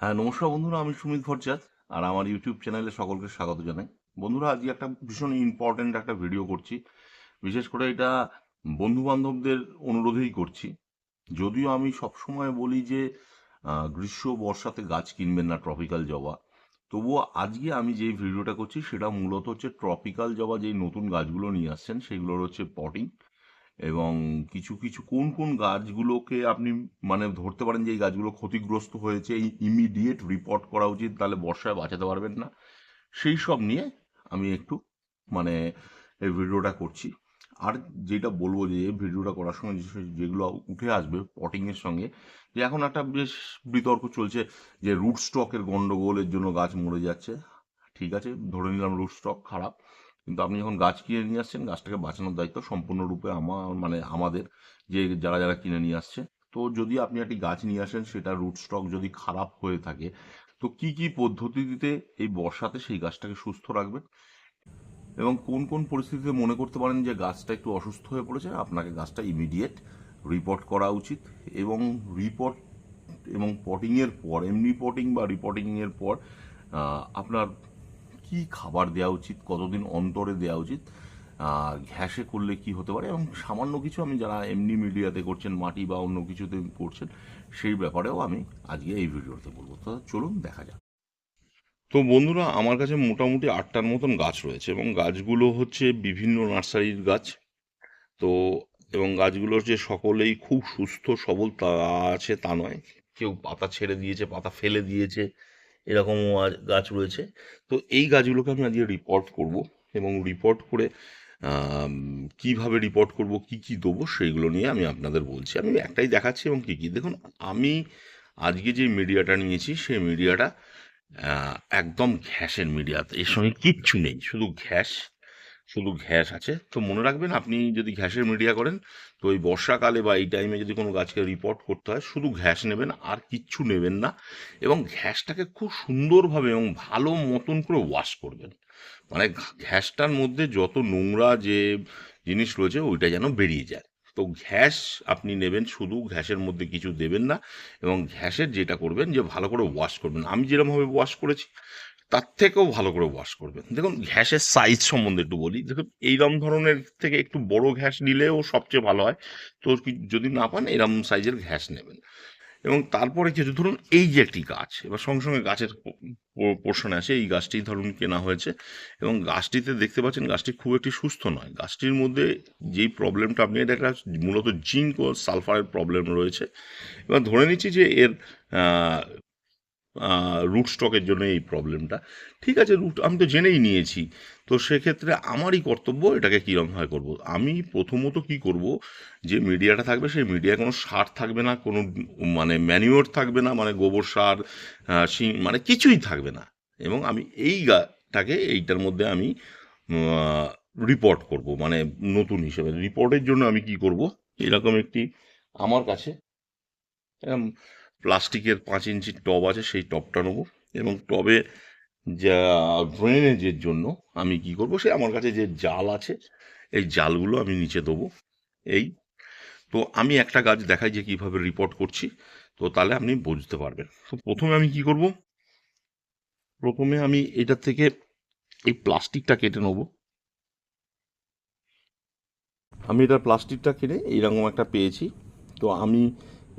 হ্যাঁ নমস্কার বন্ধুরা, আমি সুমিত ভট্টাচার্য আর আমার ইউটিউব চ্যানেলে সকলকে স্বাগত জানাই। বন্ধুরা, আজকে একটা ভীষণ ইম্পর্ট্যান্ট একটা ভিডিও করছি। বিশেষ করে এটা বন্ধু বান্ধবদের অনুরোধেই করছি। যদিও আমি সবসময় বলি যে গ্রীষ্ম, বর্ষাতে গাছ কিনবেন না ট্রপিক্যাল জবা। তবুও আজকে আমি যে ভিডিওটা করছি, সেটা মূলত হচ্ছে ট্রপিক্যাল জবা যেই নতুন গাছগুলো নিয়ে আসছেন, সেগুলোর হচ্ছে পটিং এবং কিছু কিছু কোন কোন গাছগুলোকে আপনি মানে ধরতে পারেন যে এই গাছগুলো ক্ষতিগ্রস্ত হয়েছে, এই ইমিডিয়েট রিপোর্ট করা উচিত, তাহলে বর্ষায় বাঁচাতে পারবেন না। সেই সব নিয়ে আমি একটু মানে এই ভিডিওটা করছি। আর যেটা বলব যে ভিডিওটা করার সময় যেগুলো উঠে আসবে পটিংয়ের সঙ্গে, যে এখন একটা বেশ বিতর্ক চলছে যে রুট স্টকের গন্ডগোলের জন্য গাছ মরে যাচ্ছে। ঠিক আছে, ধরে নিলাম রুট স্টক খারাপ। কিন্তু আপনি যখন গাছ কিনে নিয়ে আসছেন, গাছটাকে বাঁচানোর দায়িত্ব সম্পূর্ণরূপে আমার মানে আমাদের যে যারা যারা কিনে নিয়ে আসছে। তো যদি আপনি একটি গাছ নিয়ে আসেন, সেটা রুট স্টক যদি খারাপ হয়ে থাকে, তো কি কি পদ্ধতিতে এই বর্ষাতে সেই গাছটাকে সুস্থ রাখবেন? এবং কোন কোন পরিস্থিতিতে মনে করতে পারেন যে গাছটা একটু অসুস্থ হয়ে পড়েছে, আপনাকে গাছটা ইমিডিয়েট রিপোর্ট করা উচিত। এবং রিপোর্ট এবং পটিংয়ের পর, এমনি পটিং বা রিপোর্টিংয়ের পর আপনার কি খাবার দেওয়া উচিত, কতদিন অন্তরে দেওয়া উচিত ঘ্যাসে করলে কি হতে পারে এবং সামান্য কিছু আমি যারা এমনি মিডিয়াতে করছেন, মাটি বা অন্য কিছুতে করছেন, সেই ব্যাপারেও আমি আজকে এই ভিডিওতে বলব। তো চলুন দেখা যাক। তো বন্ধুরা, আমার কাছে মোটামুটি আটটার মতন গাছ রয়েছে এবং গাছগুলো হচ্ছে বিভিন্ন নার্সারির গাছ। তো এবং গাছগুলোর যে সকলেই খুব সুস্থ, সবল তা আছে তা নয়। কেউ পাতা ছেড়ে দিয়েছে, পাতা ফেলে দিয়েছে এরকমও আজ- গাছ রয়েছে। তো এই গাছগুলোকে আমি আজকে রিপোর্ট করব এবং রিপোর্ট করে কীভাবে রিপোর্ট করব, কি কি দেবো সেইগুলো নিয়ে আমি আপনাদের বলছি। আমি একটাই দেখাচ্ছি এবং কী কী। দেখুন, আমি আজকে যে মিডিয়াটা নিয়েছি, সেই মিডিয়াটা একদম ঘ্যাসের মিডিয়া এর সঙ্গে কিচ্ছু নেই। শুধু ঘ্যাস শুধু ঘ্যাস আছে। তো মনে রাখবেন, আপনি যদি ঘ্যাসের মিডিয়া করেন, তো এই বর্ষাকালে বা এই টাইমে যদি কোনো গাছকে রিপোর্ট করতে হয়, শুধু ঘ্যাস নেবেন, আর কিচ্ছু নেবেন না। এবং ঘ্যাসটাকে খুব সুন্দরভাবে এবং ভালো মতন করে ওয়াশ করবেন। মানে ঘ্যাসটার মধ্যে যত নোংরা যে জিনিস রয়েছে, ওইটা যেন বেরিয়ে যায়। তো ঘ্যাস আপনি নেবেন শুধু, ঘ্যাসের মধ্যে কিছু দেবেন না। এবং ঘ্যাসের যেটা করবেন, যে ভালো করে ওয়াশ করবেন। আমি যেরকমভাবে ওয়াশ করেছি তার থেকেও ভালো করে ওয়াশ করবেন। দেখুন, ঘ্যাসের সাইজ সম্বন্ধে একটু বলি। দেখুন এইরকম ধরনের থেকে একটু বড় ঘ্যাস নিলেও সবচেয়ে ভালো হয়। তো যদি না পান এরকম সাইজের ঘ্যাস নেবেন। এবং তারপরে কিছু, ধরুন, এই যে একটি গাছ, এবার সঙ্গে সঙ্গে গাছের পোর্শনে আসে এই গাছটি ধরুন কেনা হয়েছে। এবং গাছটিতে দেখতে পাচ্ছেন, গাছটি খুব একটি সুস্থ নয়। গাছটির মধ্যে যেই প্রবলেমটা আপনি, এটা একটা মূলত জিঙ্ক ও সালফারের প্রবলেম রয়েছে। এবার ধরে নিচ্ছি যে এর রুট স্টকের জন্য এই প্রবলেমটা ঠিক আছে রুট আমি তো জেনেই নিয়েছি। তো সেক্ষেত্রে আমারই কর্তব্য এটাকে কীরকমভাবে করব? আমি প্রথমত কি করব? যে মিডিয়াটা থাকবে, সেই মিডিয়ায় কোনো সার থাকবে না, কোনো মানে ম্যানিওর থাকবে না মানে গোবর সার মানে কিছুই থাকবে না। এবং আমি এই গাটাকে এইটার মধ্যে আমি রিপোর্ট করব মানে নতুন হিসেবে। রিপোর্টের জন্য আমি কি করব? এরকম একটি, আমার কাছে এরকম প্লাস্টিকের পাঁচ ইঞ্চি টব আছে, সেই টবটা নেব। এবং টবে যা ড্রেনেজের জন্য আমি কি করব সে আমার কাছে যে জাল আছে, এই জালগুলো আমি নিচে দেবো। এই তো আমি একটা গাছ দেখাই যে কীভাবে রিপোর্ট করছি, তো তাহলে আপনি বুঝতে পারবেন। তো প্রথমে আমি কি করব, প্রথমে আমি এটার থেকে এই প্লাস্টিকটা কেটে নেব। আমি এটা প্লাস্টিকটা কিনে এইরকম একটা পেয়েছি। তো আমি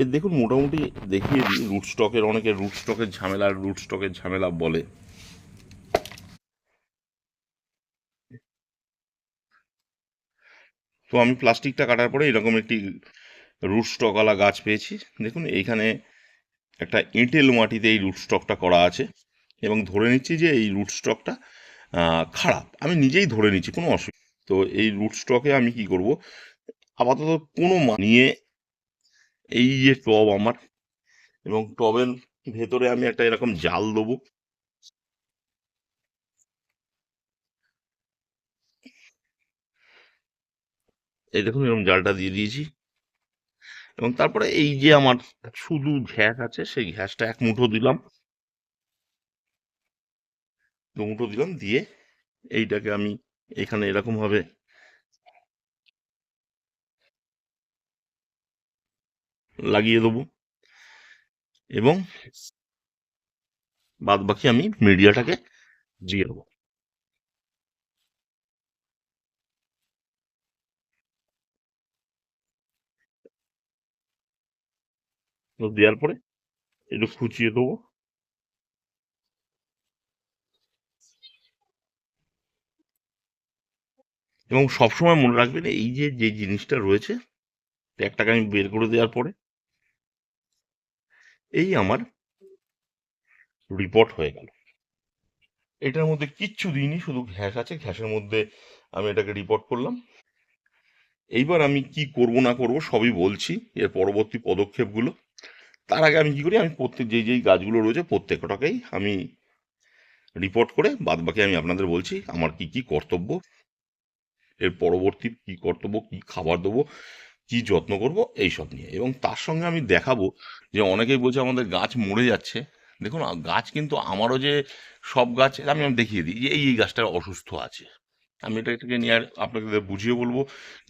এর দেখুন, মোটামুটি দেখিয়ে দিই রুট স্টকের অনেকে রুট স্টকের ঝামেলা রুট স্টকের ঝামেলা বলে। তো আমি প্লাস্টিকটা কাটার পরে এরকম একটি রুট স্টকওয়ালা গাছ পেয়েছি। দেখুন, এইখানে একটা এঁটেল মাটিতে এই রুট স্টকটা করা আছে এবং ধরে নিচ্ছি যে এই রুট স্টকটা খারাপ। আমি নিজেই ধরে নিচ্ছি, কোনো অসুবিধা তো এই রুট স্টকে আমি কি করব? আপাতত কোনো নিয়ে এই যে টব আমার এবং টবের ভেতরে আমি একটা এরকম জাল দেবো। এই দেখুন এরকম জালটা দিয়ে দিয়েছি। এবং তারপরে এই যে আমার শুধু ঘ্যাস আছে, সেই ঘ্যাসটা এক মুঠো দিলাম। দু মুঠো দিলাম, দিয়ে এইটাকে আমি এখানে এরকম লাগিয়ে দেবো। এবং বাদ বাকি আমি মিডিয়াটাকে দিয়ে দেবো। দেওয়ার পরে একটু খুচিয়ে দেবো। এবং সবসময় মনে রাখবেন, এই যে যে জিনিসটা রয়েছে প্যাকটাকে আমি বের করে দেওয়ার পরে এই আমার রিপোর্ট হয়ে গেল। এটার মধ্যে কিচ্ছু দিইনি, শুধু ঘ্যাস আছে, ঘ্যাসের মধ্যে আমি এটাকে রিপোর্ট করলাম। এইবার আমি কি করব না করব সবই বলছি, এর পরবর্তী পদক্ষেপগুলো। তার আগে আমি কি করি, আমি প্রত্যেক, যেই যেই গাছগুলো রয়েছে প্রত্যেকটাকেই আমি রিপোর্ট করে বাদ বাকি আমি আপনাদের বলছি আমার কি কি কর্তব্য, এর পরবর্তী কি কর্তব্য, কি খাবার দেবো কি যত্ন করব এই সব নিয়ে। এবং তার সঙ্গে আমি দেখাবো যে অনেকেই বলছে আমাদের গাছ মরে যাচ্ছে। দেখুন গাছ কিন্তু আমারও যে সব গাছ আমি আমি দেখিয়ে দিই যে এই এই গাছটা অসুস্থ আছে। আমি এটা এটাকে নিয়ে আর আপনাকে বুঝিয়ে বলব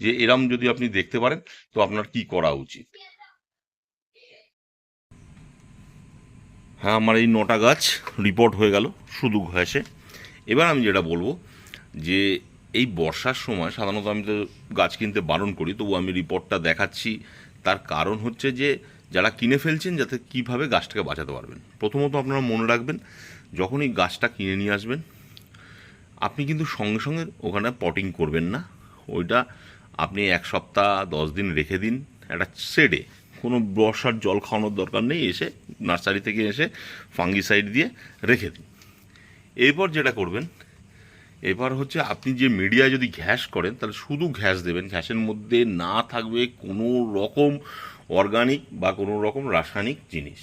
যে এরম যদি আপনি দেখতে পারেন, তো আপনার কি করা উচিত। হ্যাঁ আমার এই নটা গাছ রিপোর্ট হয়ে গেল, শুধু ঘাসে এবার আমি যেটা বলব যে এই বর্ষার সময় সাধারণত আমি তো গাছ কিনতে বারণ করি, তবু আমি রিপোর্টটা দেখাচ্ছি। তার কারণ হচ্ছে যে, যারা কিনে ফেলছেন যাতে কীভাবে গাছটাকে বাঁচাতে পারবেন। প্রথমত আপনারা মনে রাখবেন, যখনই গাছটা কিনে নিয়ে আসবেন, আপনি কিন্তু সঙ্গে সঙ্গে ওখানে পটিং করবেন না। ওইটা আপনি এক সপ্তাহ, দশ দিন রেখে দিন। একটা শেডে কোনো বর্ষার জল খাওয়ানোর দরকার নেই, এসে নার্সারি থেকে এসে ফাঙ্গিসাইড দিয়ে রেখে দিন। এরপর যেটা করবেন এবার হচ্ছে আপনি যে মিডিয়ায় যদি ঘ্যাস করেন, তাহলে শুধু ঘ্যাস দেবেন। ঘ্যাসের মধ্যে না থাকবে কোনো রকম অর্গানিক বা কোনো রকম রাসায়নিক জিনিস।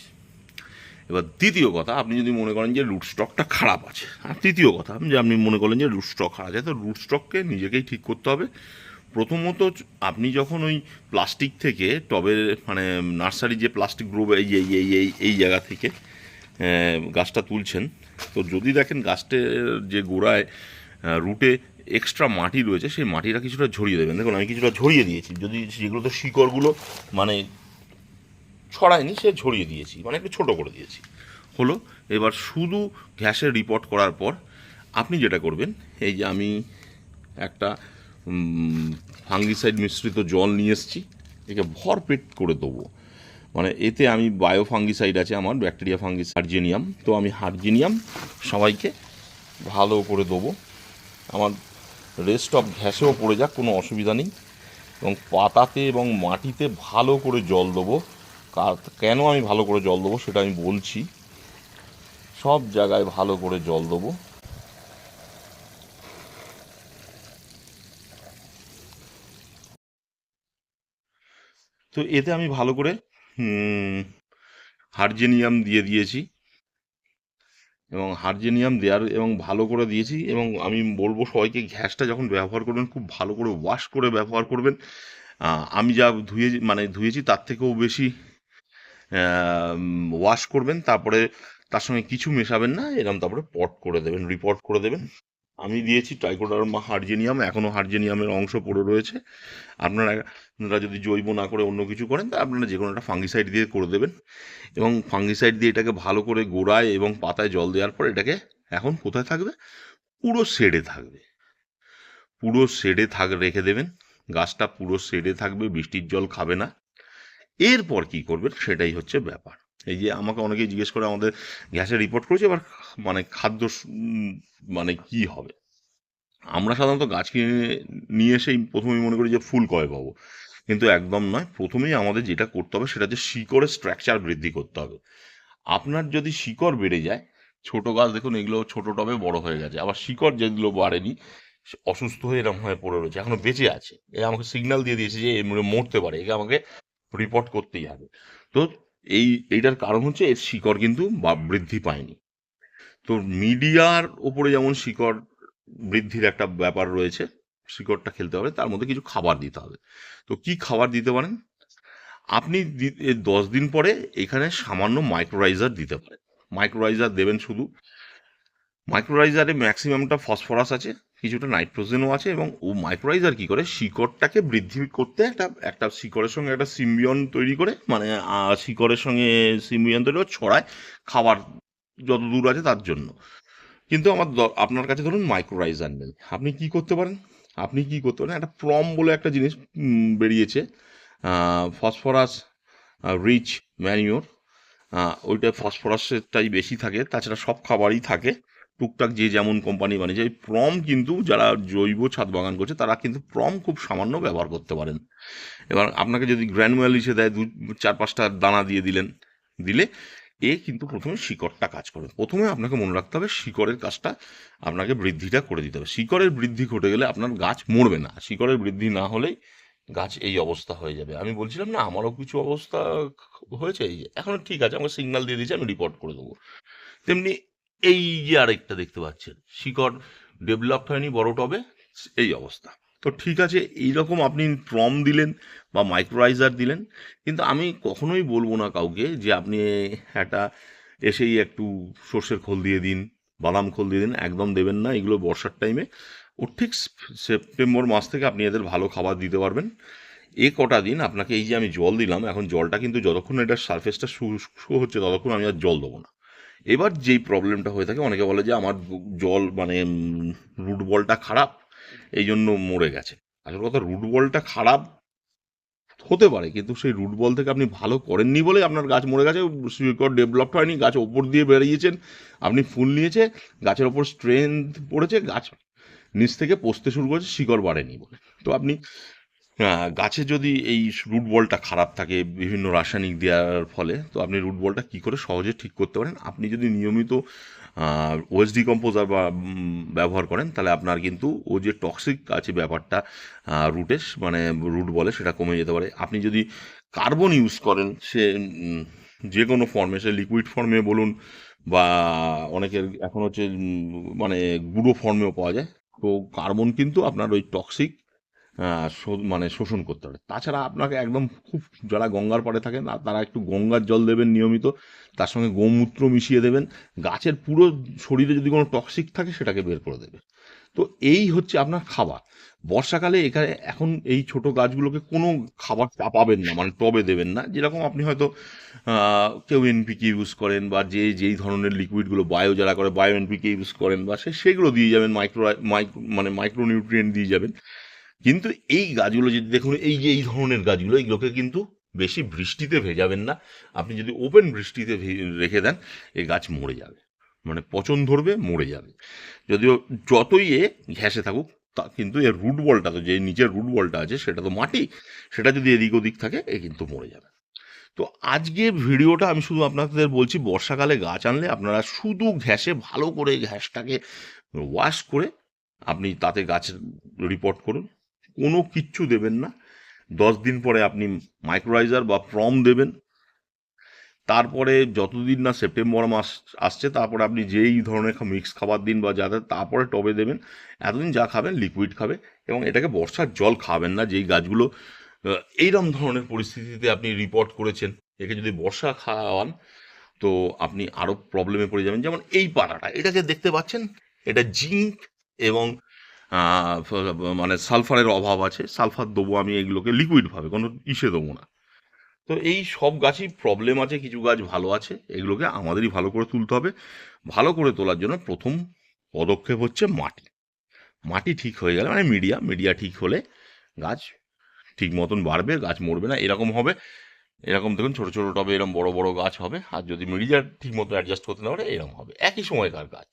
এবার দ্বিতীয় কথা, আপনি যদি মনে করেন যে রুট স্টকটা খারাপ আছে, আর তৃতীয় কথা, যে আপনি মনে করেন যে রুট স্টক খারাপ আছে, তো রুট স্টককে নিজেকেই ঠিক করতে হবে। প্রথমত আপনি যখন ওই প্লাস্টিক থেকে টবের মানে নার্সারি যে প্লাস্টিক গ্রো এই এই এই এই জায়গা থেকে গাছটা তুলছেন, তো যদি দেখেন গাছটার যে গোড়ায় রুটে এক্সট্রা মাটি রয়েছে, সেই মাটিটা কিছুটা ঝরিয়ে দেবেন। দেখুন, আমি কিছুটা ঝরিয়ে দিয়েছি। যদি যেগুলো তো শিকড়গুলো মানে ছড়ায়নি, সে ঝরিয়ে দিয়েছি। মানে একটু ছোটো করে দিয়েছি। হলো, এবার শুধু গ্যাসের রিপোর্ট করার পর আপনি যেটা করবেন, এই যে আমি একটা ফাঙ্গিসাইড মিশ্রিত জল নিয়ে এসেছি, একে ভরপেট করে দেবো। মানে এতে আমি বায়ো ফাঙ্গিসাইড আছে আমার ব্যাকটেরিয়া ফাঙ্গিস হার্জেনিয়াম তো আমি হার্জেনিয়াম সবাইকে ভালো করে দেবো। আমার রেস্ট অফ ঘ্যাসেও পড়ে যাক, কোনো অসুবিধা নেই। এবং পাতাতে এবং মাটিতে ভালো করে জল দেবো। কেন আমি ভালো করে জল দেবো সেটা আমি বলছি। সব জায়গায় ভালো করে জল দেবো। তো এতে আমি ভালো করে হার্জেনিয়াম দিয়ে দিয়েছি। এবং হারজেনিয়াম দেওয়ার এবং ভালো করে দিয়েছি এবং আমি বলব সবাইকে গ্যাসটা যখন ব্যবহার করবেন, খুব ভালো করে ওয়াশ করে ব্যবহার করবেন। আমি যা ধুয়ে মানে ধুয়েছি তার থেকেও বেশি ওয়াশ করবেন। তারপরে তার সঙ্গে কিছু মেশাবেন না এরকম তারপরে পট করে দেবেন রিপোর্ট করে দেবেন। আমি দিয়েছি ট্রাইকোডার্মা হার্জেনিয়াম এখনও হার্জেনিয়ামের অংশ পড়ে রয়েছে। আপনারা আপনারা যদি জৈব না করে অন্য কিছু করেন, তা আপনারা যে কোনো একটা ফাঙ্গিসাইড দিয়ে করে দেবেন। এবং ফাঙ্গিসাইড দিয়ে এটাকে ভালো করে গোড়ায় এবং পাতায় জল দেওয়ার পর এটাকে এখন কোথায় থাকবে? পুরো শেডে থাকবে। পুরো শেডে থাক, রেখে দেবেন। গাছটা পুরো শেডে থাকবে, বৃষ্টির জল খাবে না। এরপর কি করবেন? সেটাই হচ্ছে ব্যাপার। এই যে আমাকে অনেকেই জিজ্ঞেস করে আমাদের গ্যাসে রিপোর্ট করেছে, এবার মানে খাদ্য মানে কি হবে? আমরা সাধারণত গাছ কিনে নিয়ে এসেই প্রথমেই মনে করি যে ফুল কয় পাবো। কিন্তু একদম নয়, প্রথমেই আমাদের যেটা করতে হবে সেটা হচ্ছে শিকড়ের স্ট্রাকচার বৃদ্ধি করতে হবে। আপনার যদি শিকড় বেড়ে যায়, ছোট গাছ দেখুন এগুলো ছোট টবে বড় হয়ে গেছে, আবার শিকড় যেগুলো বাড়েনি অসুস্থ হয়ে এরকম হয়ে পড়ে রয়েছে, এখনও বেঁচে আছে। এ আমাকে সিগন্যাল দিয়ে দিয়েছে যে মরতে পারে, একে আমাকে রিপোর্ট করতেই হবে। তো এই, এইটার কারণ হচ্ছে এর শিকড় কিন্তু বৃদ্ধি পায়নি। তো মিডিয়ার ওপরে যেমন শিকড় বৃদ্ধির একটা ব্যাপার রয়েছে, শিকড়টা খেলতে হবে, তার মধ্যে কিছু খাবার দিতে হবে। তো কি খাবার দিতে পারেন? আপনি দশ দিন পরে এখানে সামান্য মাইক্রোরাইজার দিতে পারেন। মাইক্রোরাইজার দেবেন শুধু। মাইক্রোরাইজারে ম্যাক্সিমামটা ফসফরাস আছে। কিছুটা নাইট্রোজেনও আছে এবং ও মাইক্রোরাইজার কি করে? শিকড়টাকে বৃদ্ধি করতে একটা একটা শিকড়ের সঙ্গে একটা সিম্বিয়ন তৈরি করে মানে শিকড়ের সঙ্গে সিম্বিয়ন তৈরি করে ছড়ায় খাবার যত দূর আছে তার জন্য। কিন্তু আমার আপনার কাছে ধরুন মাইক্রোরাইজার নেই। আপনি কি করতে পারেন? আপনি কি করতে পারেন? একটা প্রম বলে একটা জিনিস বেরিয়েছে ফসফরাস রিচ ম্যানিওর ওইটা ফসফরাসটাই বেশি থাকে, তাছাড়া সব খাবারই থাকে। টুকটাক যে যেমন কোম্পানি বানিয়েছে, এই প্রম কিন্তু যারা জৈব ছাদ বাগান করছে, তারা কিন্তু প্রম খুব সামান্য ব্যবহার করতে পারেন। এবার আপনাকে যদি গ্র্যানুয়াল হিসেবে দেয়, দু, চার পাঁচটা দানা দিয়ে দিলেন, দিলে এ কিন্তু প্রথমে শিকড়টা কাজ করবে প্রথমে আপনাকে মনে রাখতে হবে, শিকড়ের কাজটা আপনাকে বৃদ্ধিটা করে দিতে হবে। শিকড়ের বৃদ্ধি ঘটে গেলে আপনার গাছ মরবে না। শিকড়ের বৃদ্ধি না হলেই গাছ এই অবস্থা হয়ে যাবে। আমি বলছিলাম না, আমারও কিছু অবস্থা হয়েছে, এই যে, এখন ঠিক আছে, আমাকে সিগনাল দিয়ে দিয়েছে, আমি রিপোর্ট করে দেবো। তেমনি এই যে আরেকটা দেখতে পাচ্ছেন, শিকড় ডেভেলপড হয়নি, বড় টবে, এই অবস্থা। তো ঠিক আছে, এইরকম আপনি প্রম দিলেন বা মাইক্রোরাইজার দিলেন, কিন্তু আমি কখনোই বলব না কাউকে যে আপনি একটা এসেই একটু সর্ষের খোল দিয়ে দিন, বাদাম খোল দিয়ে দিন, একদম দেবেন না, এগুলো বর্ষার টাইমে ও ঠিক সেপ্টেম্বর মাস থেকে আপনি এদের ভালো খাবার দিতে পারবেন। এ কটা দিন আপনাকে এই যে আমি জল দিলাম, এখন জলটা কিন্তু যতক্ষণ এটার সারফেসটা শুষ্ক হচ্ছে, ততক্ষণ আমি আর জল দেবো না। এবার যেই প্রবলেমটা হয়ে থাকে, অনেকে বলে যে আমার জল মানে রুট বলটা খারাপ এই জন্য মরে গেছে। আসল কথা রুট বলটা খারাপ হতে পারে, কিন্তু সেই রুট বল থেকে আপনি ভালো করেননি বলে আপনার গাছ মরে গেছে, শিকড় ডেভেলপড হয়নি, গাছ ওপর দিয়ে বেরিয়েছেন, আপনি ফুল নিয়েছে, গাছের ওপর স্ট্রেংথ পড়েছে, গাছ নিচ থেকে পচতে শুরু করেছে, শিকড় বাড়েনি বলে। তো আপনি গাছে যদি এই রুট বলটা খারাপ থাকে বিভিন্ন রাসায়নিক দেওয়ার ফলে, তো আপনি রুট বলটা কী করে সহজে ঠিক করতে পারেন? আপনি যদি নিয়মিত ওয়েস্ট ডিকম্পোজার বা ব্যবহার করেন, তাহলে আপনার কিন্তু ও যে টক্সিক আছে ব্যাপারটা রুটে মানে রুট বলে সেটা কমে যেতে পারে। আপনি যদি কার্বন ইউজ করেন, সে যে কোনো ফর্মে সে লিকুইড ফর্মে বলুন বা অনেকের এখন হচ্ছে মানে গুঁড়ো ফর্মেও পাওয়া যায়, তো কার্বন কিন্তু আপনার ওই টক্সিক মানে শোষণ করতে পারে। তাছাড়া আপনাকে একদম খুব যারা গঙ্গার পাড়ে থাকেন তারা একটু গঙ্গার জল দেবেন নিয়মিত, তার সঙ্গে গোমূত্র মিশিয়ে দেবেন। গাছের পুরো শরীরে যদি কোনো টক্সিক থাকে, সেটাকে বের করে দেবে। তো এই হচ্ছে আপনার খাবার। বর্ষাকালে এখানে এখন এই ছোট গাছগুলোকে কোনো খাবার চাপাবেন না মানে টবে দেবেন না। যেরকম আপনি হয়তো কেউ এনপিকে ইউজ করেন বা যে যেই ধরনের লিকুইডগুলো বায়ো যারা করে বায়ো এনপিকে ইউজ করেন বা সে সেগুলো দিয়ে যাবেন মাইক্রো মাইক্রো মানে মাইক্রো নিউট্রিয়েন্ট দিয়ে যাবেন। কিন্তু এই গাছগুলো যদি দেখুন, এই যে এই ধরনের গাছগুলো এইগুলোকে কিন্তু বেশি বৃষ্টিতে ভেজাবেন না। আপনি যদি ওপেন বৃষ্টিতে রেখে দেন, এই গাছ মরে যাবে। মানে পচন ধরবে, মরে যাবে। যদিও যতই এ ঘ্যাসে থাকুক, তা কিন্তু এর রুট বলটা তো, যে নিচের রুট বলটা আছে, সেটা তো মাটি, সেটা যদি এদিক ওদিক থাকে, এ কিন্তু মরে যাবে। তো আজকে ভিডিওটা আমি শুধু আপনাদের বলছি, বর্ষাকালে গাছ আনলে আপনারা শুধু ঘ্যাসে ভালো করে ঘ্যাসটাকে ওয়াশ করে, আপনি তাতে গাছের রিপোর্ট করুন। কোনো কিচ্ছু দেবেন না। দশ দিন পরে আপনি মাইক্রোরাইজার বা প্রম দেবেন। তারপরে যতদিন না সেপ্টেম্বর মাস আসছে, তারপরে আপনি যেই ধরনের মিক্স খাবার দিন বা যাতে তারপরে টবে দেবেন। এতদিন যা খাবেন, লিকুইড খাবে এবং এটাকে বর্ষার জল খাবেন না, যেই গাছগুলো এইরকম ধরনের পরিস্থিতিতে আপনি রিপোর্ট করেছেন। একে যদি বর্ষা খাওয়ান, তো আপনি আরও প্রবলেমে পড়ে যাবেন। যেমন এই পাতাটা, এটাকে দেখতে পাচ্ছেন? এটা জিঙ্ক এবং মানে সালফারের অভাব আছে। সালফার দেবো আমি এগুলোকে লিকুইডভাবে, কোনো ইসে দেবো না। তো এই সব গাছই প্রবলেম আছে, কিছু গাছ ভালো আছে, এগুলোকে আমাদেরই ভালো করে তুলতে হবে। ভালো করে তোলার জন্য প্রথম পদক্ষেপ হচ্ছে মাটি। মাটি ঠিক হয়ে গেলে মানে মিডিয়া মিডিয়া ঠিক হলে গাছ ঠিক মতন বাড়বে, গাছ মরবে না, এরকম হবে। এরকম দেখুন, ছোটো ছোটো টবে এরকম বড় বড় গাছ হবে। আর যদি মিডিয়া ঠিক মতো অ্যাডজাস্ট করতে না পারে এরকম হবে। একই সময়কার গাছ।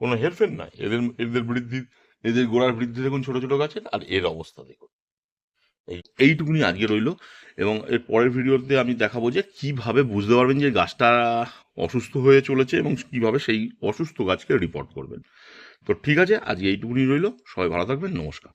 কোনো হেরফের নাই। এদের এদের বৃদ্ধি এদের গোড়ার বৃদ্ধি দেখুন ছোট ছোট গাছের, আর এর অবস্থা দেখুন। এই, এইটুকুনি আজকে রইল, এবং এর পরের ভিডিওতে আমি দেখাবো যে কীভাবে বুঝতে পারবেন যে গাছটা অসুস্থ হয়ে চলেছে এবং কীভাবে সেই অসুস্থ গাছকে রিপোর্ট করবেন। তো ঠিক আছে, আজকে এইটুকুনি রইল, সবাই ভালো থাকবেন, নমস্কার।